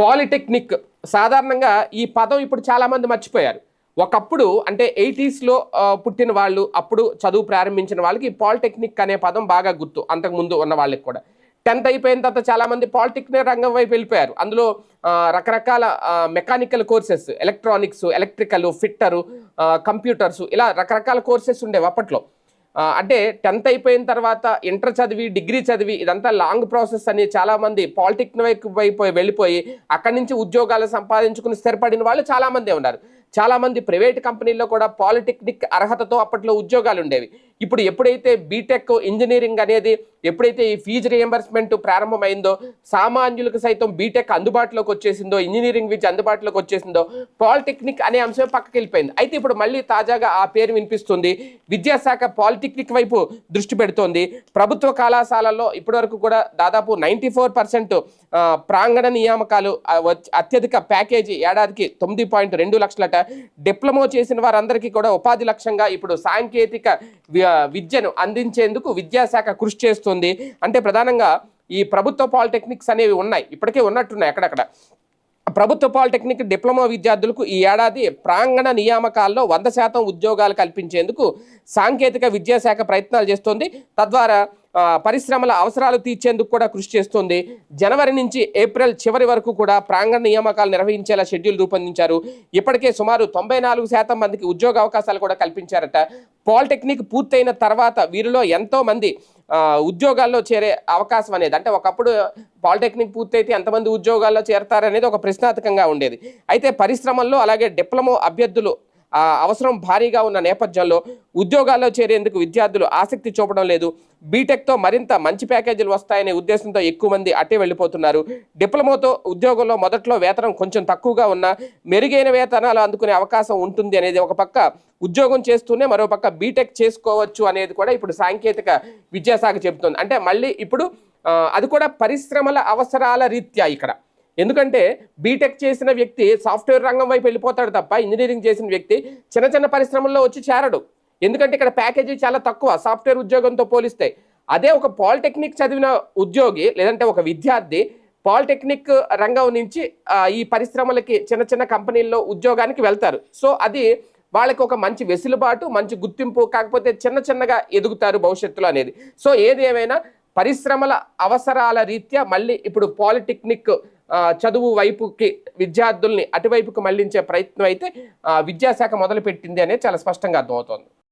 Polytechnic సాధారణంగా ఈ పదం ఇప్పుడు చాలామంది మర్చిపోయారు. ఒకప్పుడు అంటే ఎయిటీస్లో పుట్టిన వాళ్ళు అప్పుడు చదువు ప్రారంభించిన వాళ్ళకి ఈ పాలిటెక్నిక్ అనే పదం బాగా గుర్తు అంతకుముందు ఉన్న వాళ్ళకి కూడా. టెన్త్ అయిపోయిన తర్వాత చాలామంది పాలిటెక్నిక్ రంగం వైపు వెళ్ళిపోయారు. అందులో రకరకాల mechanical courses electronics electrical fitter computers ఇలా రకరకాల కోర్సెస్ ఉండేవి అప్పట్లో. అంటే టెన్త్ అయిపోయిన తర్వాత ఇంటర్ చదివి డిగ్రీ చదివి ఇదంతా లాంగ్ ప్రాసెస్ అని చాలామంది పాలిటెక్నిక్ వైపు వెళ్ళిపోయి అక్కడి నుంచి ఉద్యోగాలు సంపాదించుకుని స్థిరపడిన వాళ్ళు చాలామంది ఉన్నారు. చాలా మంది ప్రైవేట్ కంపెనీల్లో కూడా పాలిటెక్నిక్ అర్హతతో అప్పట్లో ఉద్యోగాలు ఉండేవి. ఇప్పుడు ఎప్పుడైతే బీటెక్ ఇంజనీరింగ్ అనేది ఎప్పుడైతే ఈ ఫీజు రియంబర్స్మెంట్ ప్రారంభమైందో సామాన్యులకు సైతం బీటెక్ అందుబాటులోకి వచ్చేసిందో ఇంజనీరింగ్ విద్య అందుబాటులోకి వచ్చేసిందో పాలిటెక్నిక్ అనే అంశం పక్కకి వెళ్ళిపోయింది. అయితే ఇప్పుడు మళ్ళీ తాజాగా ఆ పేరు వినిపిస్తుంది. విద్యాశాఖ పాలిటెక్నిక్ వైపు దృష్టి పెడుతోంది. ప్రభుత్వ కళాశాలల్లో ఇప్పటివరకు కూడా దాదాపు నైంటీ ఫోర్ పర్సెంట్ ప్రాంగణ నియామకాలు అత్యధిక ప్యాకేజీ ఏడాదికి తొమ్మిది పాయింట్ రెండు లక్షలట డిప్లొమా చేసిన వారందరికీ కూడా ఉపాధి లక్ష్యంగా ఇప్పుడు సాంకేతిక విద్యను అందించేందుకు విద్యాశాఖ కృషి చేస్తుంది. అంటే ప్రధానంగా ఈ ప్రభుత్వ పాలిటెక్నిక్స్ అనేవి ఉన్నాయి. ఇప్పటికే ఉన్నట్టున్నాయి అక్కడక్కడ. ప్రభుత్వ పాలిటెక్నిక్ డిప్లొమా విద్యార్థులకు ఈ ఏడాది ప్రాంగణ నియామకాల్లో వంద శాతం ఉద్యోగాలు కల్పించేందుకు సాంకేతిక విద్యాశాఖ ప్రయత్నాలు చేస్తోంది. తద్వారా పరిశ్రమల అవసరాలు తీర్చేందుకు కూడా కృషి చేస్తుంది. జనవరి నుంచి ఏప్రిల్ చివరి వరకు కూడా ప్రాంగణ నియామకాలు నిర్వహించేలా షెడ్యూల్ రూపొందించారు. ఇప్పటికే సుమారు తొంభై నాలుగు శాతం మందికి ఉద్యోగ అవకాశాలు కూడా కల్పించారట. పాలిటెక్నిక్ పూర్తయిన తర్వాత వీరిలో ఎంతో మంది ఉద్యోగాల్లో చేరే అవకాశం అనేది అంటే ఒకప్పుడు పాలిటెక్నిక్ పూర్తయితే ఎంతమంది ఉద్యోగాల్లో చేరతారనేది ఒక ప్రశ్నార్థకంగా ఉండేది. అయితే పరిశ్రమల్లో అలాగే డిప్లొమో అభ్యర్థులు అవసరం భారీగా ఉన్న నేపథ్యంలో ఉద్యోగాల్లో చేరేందుకు విద్యార్థులు ఆసక్తి చూపడం లేదు. బీటెక్తో మరింత మంచి ప్యాకేజీలు వస్తాయనే ఉద్దేశంతో ఎక్కువ మంది అట్టే వెళ్ళిపోతున్నారు. డిప్లొమాతో ఉద్యోగంలో మొదట్లో వేతనం కొంచెం తక్కువగా ఉన్నా మెరుగైన వేతనాలు అందుకునే అవకాశం ఉంటుంది అనేది ఒక పక్క ఉద్యోగం చేస్తూనే మరో పక్క బీటెక్ చేసుకోవచ్చు అనేది కూడా ఇప్పుడు సాంకేతిక విద్యాశాఖ చెబుతుంది. అంటే మళ్ళీ ఇప్పుడు అది కూడా పరిశ్రమల అవసరాల రీత్యా ఇక్కడ. ఎందుకంటే బీటెక్ చేసిన వ్యక్తి సాఫ్ట్వేర్ రంగం వైపు వెళ్ళిపోతాడు తప్ప ఇంజనీరింగ్ చేసిన వ్యక్తి చిన్న చిన్న పరిశ్రమల్లో వచ్చి చేరడు. ఎందుకంటే ఇక్కడ ప్యాకేజీ చాలా తక్కువ సాఫ్ట్వేర్ ఉద్యోగంతో పోలిస్తే. అదే ఒక పాలిటెక్నిక్ చదివిన ఉద్యోగి లేదంటే ఒక విద్యార్థి పాలిటెక్నిక్ రంగం నుంచి ఈ పరిశ్రమలకి చిన్న చిన్న కంపెనీల్లో ఉద్యోగానికి వెళ్తారు. సో అది వాళ్ళకి ఒక మంచి వెసులుబాటు మంచి గుర్తింపు కాకపోతే చిన్న చిన్నగా ఎదుగుతారు భవిష్యత్తులో అనేది. సో ఏది ఏమైనా పరిశ్రమల అవసరాల రీత్యా మళ్ళీ ఇప్పుడు పాలిటెక్నిక్ చదువు వైపుకి విద్యార్థుల్ని అటువైపుకి మళ్ళించే ప్రయత్నం అయితే విద్యాశాఖ మొదలుపెట్టింది అనేది చాలా స్పష్టంగా అర్థమవుతోంది.